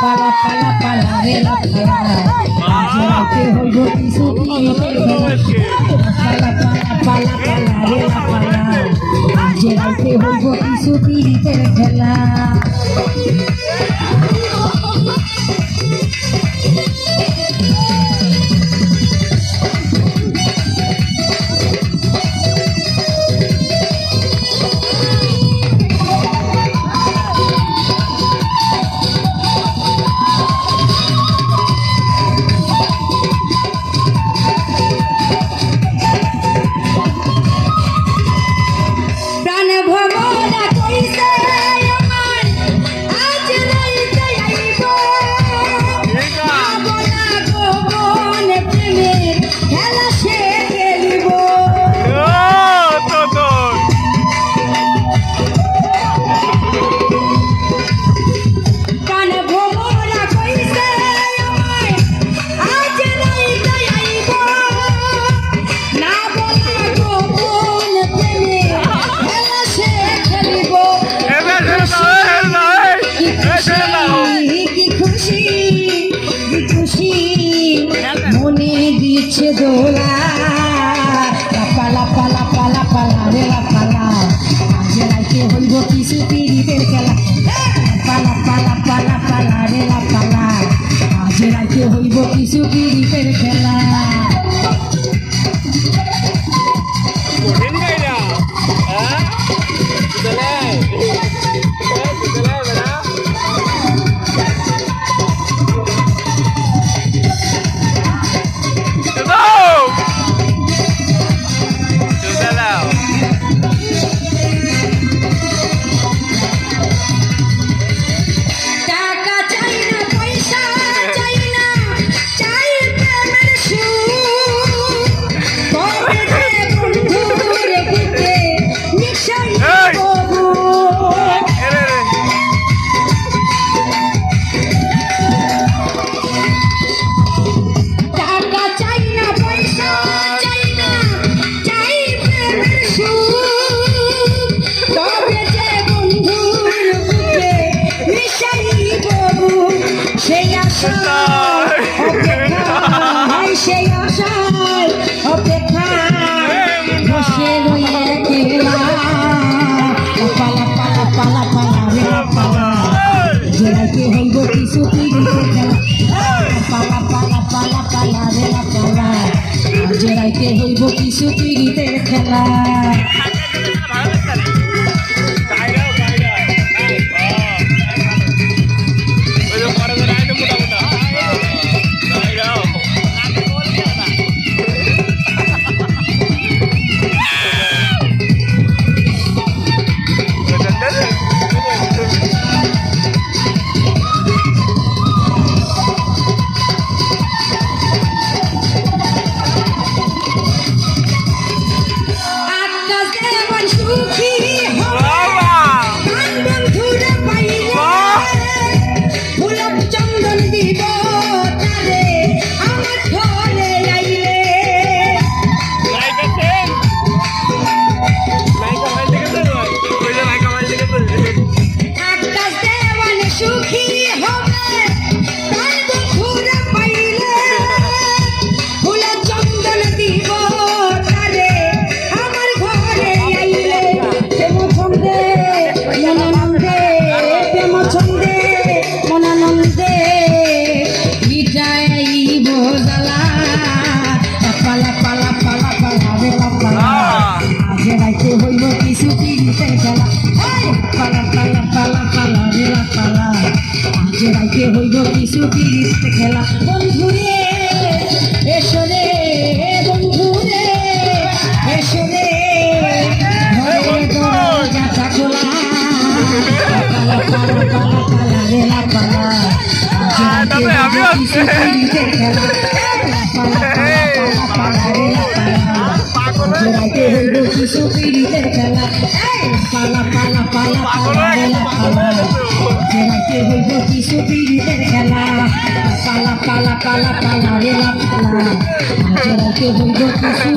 পালা পালা পালা রে পালা আজ রাতে হইব কিছু দিয়ে পালা পালা আজ রাতে হইব কিছু দিয়ে খেলা। হইব কিছু পিড়িতের খেলা। Krishna চুপি খেলা। বন্ধু রে এসো রে বন্ধু রে এসো রে। ঘরে দরজাটা খোলা পালা পালা পালা পালা রে লা পালা। তবে আমি আছি। পাগল পালা পালা পালা পালা পালা। রাতে হইব কিছু বিড়িদের খেলা। পালা পালা পালা পালা, রে পালা। আজ রাতে হইব কিছু।